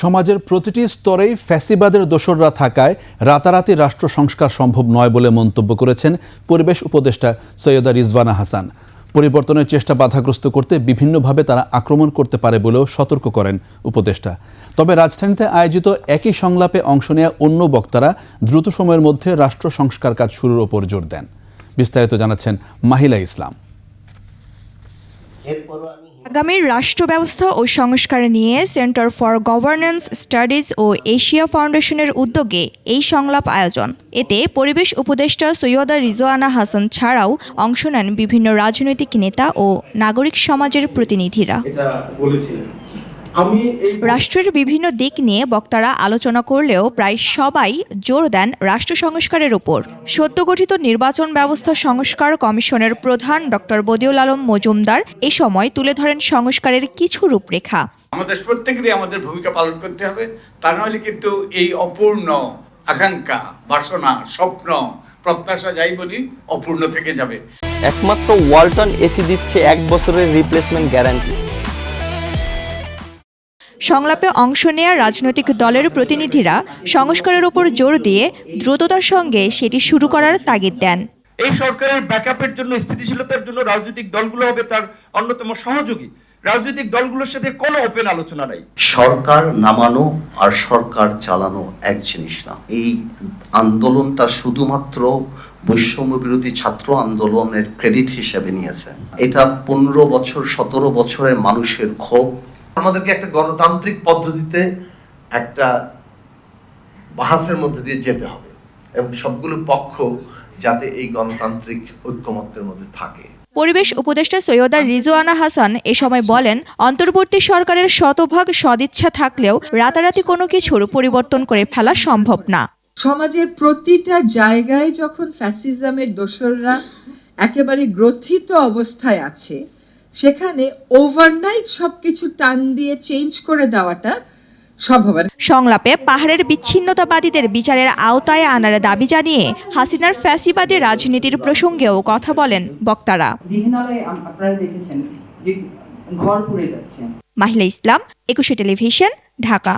সমাজের প্রতিটি স্তরেই ফ্যাসিবাদের দোসররা থাকায় রাতারাতি রাষ্ট্র সংস্কার সম্ভব নয় বলে মন্তব্য করেছেন পরিবেশ উপদেষ্টা সৈয়দা রিজওয়ানা হাসান। পরিবর্তনের চেষ্টা বাধাগ্রস্ত করতে বিভিন্নভাবে তারা আক্রমণ করতে পারে বলেও সতর্ক করেন উপদেষ্টা। তবে রাজধানীতে আয়োজিত একই সংলাপে অংশ নেওয়া অন্য বক্তারা দ্রুত সময়ের মধ্যে রাষ্ট্র সংস্কার কাজ শুরুর ওপর জোর দেন। বিস্তারিত জানাচ্ছেন মাহিলা ইসলাম। আগামীর রাষ্ট্র ব্যবস্থা ও সংস্কার নিয়ে সেন্টার ফর গভর্নেন্স স্টাডিজ ও এশিয়া ফাউন্ডেশনের উদ্যোগে এই সংলাপ আয়োজন। এতে পরিবেশ উপদেষ্টা সৈয়দা রিজওয়ানা হাসান ছাড়াও অংশ নেন বিভিন্ন রাজনৈতিক নেতা ও নাগরিক সমাজের প্রতিনিধিরা। আমি রাষ্ট্রের বিভিন্ন দিক নিয়ে বক্তারা আলোচনা করলেও প্রায় সবাই জোর দেন রাষ্ট্র সংস্কারের উপর। সদ্য গঠিত নির্বাচন ব্যবস্থা সংস্কার কমিশনের প্রধান ডক্টর বদিউল আলম মজুমদার এ সময় তুলে ধরেন সংস্কারের কিছু রূপরেখা। আমাদের প্রত্যেকেরই আমাদের ভূমিকা পালন করতে হবে। তা নইলে কিন্তু এই অপূর্ণ আকাঙ্ক্ষা বাসনা স্বপ্ন প্রত্যাশা যাই বলি অপূর্ণ থেকে যাবে। একমাত্র ওয়ালটন এসি দিচ্ছে এক বছরের রিপ্লেসমেন্ট গ্যারান্টি সংলাপে অংশ নেয়া রাজনৈতিক দলের প্রতিনিধিরা সংস্কারের উপর জোর দিয়ে দ্রুততার সঙ্গে সেটি শুরু করার তাগিদ দেন। এই সরকারের ব্যাকআপের জন্য স্থিতিশীলতার জন্য রাজনৈতিক দলগুলো হবে তার অন্যতম সহযোগী। রাজনৈতিক দলগুলোর সাথে কোনো ওপেন আলোচনা নাই। সরকার নামানো আর সরকার চালানো এক জিনিস না। এই আন্দোলনটা শুধুমাত্র বৈষম্য বিরোধী ছাত্র আন্দোলনের ক্রেডিট হিসেবে নিয়েছে। এটা পনেরো বছর সতেরো বছরের মানুষের ক্ষোভ আমাদেরকে একটা গণতান্ত্রিক পদ্ধতিতে একটা বাহাসের মধ্যে দিয়ে যেতে হবে এবং সবগুলো পক্ষ যাতে এই গণতান্ত্রিক ঐক্যমত্যের মধ্যে থাকে। পরিবেশ উপদেষ্টা সৈয়দা রিজওয়ানা হাসান এ সময় বলেন অন্তর্বর্তী সরকারের শতভাগ সদিচ্ছা থাকলেও রাতারাতি কোনো কিছুর পরিবর্তন করে ফেলা সম্ভব না। সমাজের প্রতিটা জায়গায় যখন ফ্যাসিজমের দোসররা একেবারে গ্রথিত অবস্থায় আছে সেখানে ওভারনাইট সবকিছু টান দিয়ে চেঞ্জ করে দেওয়াটা সম্ভব সংলাপে পাহাড়ের বিচ্ছিন্নতাবাদীদের বিচারের আওতায় আনার দাবি জানিয়ে হাসিনার ফ্যাসিবাদী রাজনীতির প্রসঙ্গেও কথা বলেন বক্তারা। আপনারা দেখেছেন যে ঘর পুড়ে যাচ্ছে। মাহিলা ইসলাম একুশে টেলিভিশন ঢাকা।